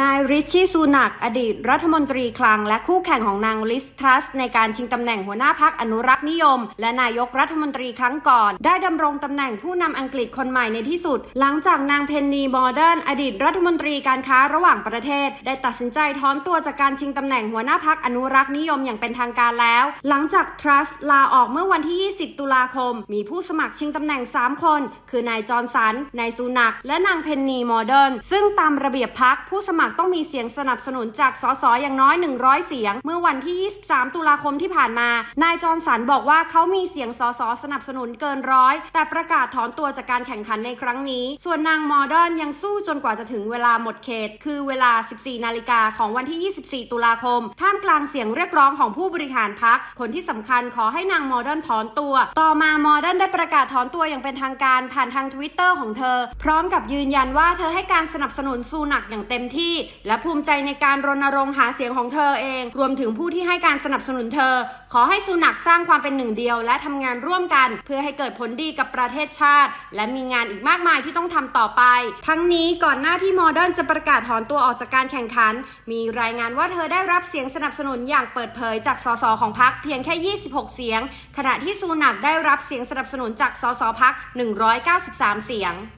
นายริชชี่ซูนักอดีตรัฐมนตรีคลังและคู่แข่งของนางลิสทรัส ในการชิงตำแหน่งหัวหน้าพักอนุรักษ์นิยม และนายกรัฐมนตรีครั้งก่อน ได้ดำรงตำแหน่งผู้นำอังกฤษคนใหม่ในที่สุด หลังจากนางเพนนีมอร์เดนอดีตรัฐมนตรีการค้าระหว่างประเทศ ได้ตัดสินใจถอนตัวจากการชิงตำแหน่งหัวหน้าพักอนุรักษ์นิยมอย่างเป็นทางการแล้ว หลังจากทรัสลาออกเมื่อวันที่ 20 ตุลาคม มีผู้สมัครชิงตำแหน่ง 3 คน คือนายจอร์นสันนายซูนัก และนางเพนนีมอร์เดนซึ่งตามระเบียบพักผู้สมัครต้องมีเสียงสนับสนุนจากสสอย่างน้อย 100 เสียง เมื่อวันที่ 23 ตุลาคมที่ผ่านมา นายจอร์นสันบอกว่าเขามีเสียงสสสนับสนุนเกินร้อย แต่ประกาศถอนตัวจากการแข่งขันในครั้งนี้ ส่วนนางมอร์เดนยังสู้จนกว่าจะถึงเวลาหมดเขต คือเวลา 14 นาฬิกาของวันที่ 24 ตุลาคม ท่ามกลางเสียงเรียกร้องของผู้บริหารพักคนที่สำคัญขอให้นางมอร์เดนถอนตัว ต่อมามอร์เดนได้ประกาศถอนตัวอย่างเป็นทางการผ่านทางทวิตเตอร์ของเธอ พร้อมกับยืนยันว่าเธอให้การสนับสนุนซูนักอย่างเต็มที่และภูมิใจในการรณรงค์หาเสียงของเธอเอง รวมถึงผู้ที่ให้การสนับสนุนเธอ ขอให้ซูนักสร้างความเป็นหนึ่งเดียว และทำงานร่วมกัน เพื่อให้เกิดผลดีกับประเทศชาติ และมีงานอีกมากมายที่ต้องทำต่อไป ทั้งนี้ก่อนหน้าที่โมเดิร์นจะประกาศถอนตัวออกจากการแข่งขัน มีรายงานว่าเธอได้รับเสียงสนับสนุนอย่างเปิดเผยจากสสของพรรคเพียงแค่ 26 เสียง ขณะที่ซูนักได้รับเสียงสนับสนุนจากสสพัก193 เสียง